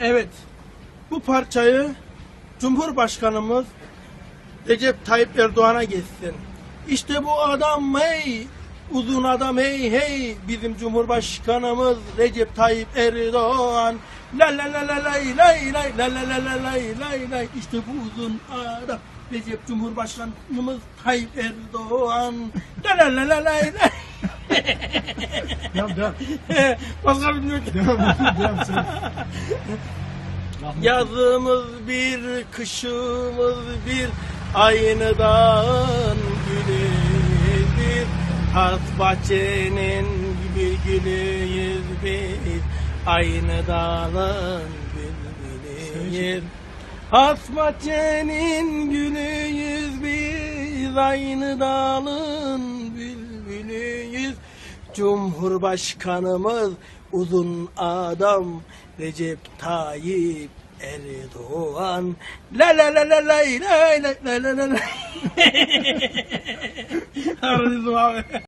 Evet. Bu parçayı Cumhurbaşkanımız Recep Tayyip Erdoğan'a geçsin. İşte bu adam hey, uzun adam hey hey bizim Cumhurbaşkanımız Recep Tayyip Erdoğan. La la la la lay lay lay la la la la lay lay lay işte bu uzun adam Recep Cumhurbaşkanımız Tayyip Erdoğan. La la la la lay lay. Devam devam. Başka bilmiyorum ki. Devam devam sen. Yazımız bir, kışımız bir, aynı dağın gülüyüz bir. Has bahçenin bir gülüyüz biz, aynı dağın bülbülüyüz. Has bahçenin gülüyüz biz, aynı dalın bülbülüyüz. Cumhurbaşkanımız uzun adam Recep Tayyip Erdoğan. La la la la la la la la la la. Aranızım abi.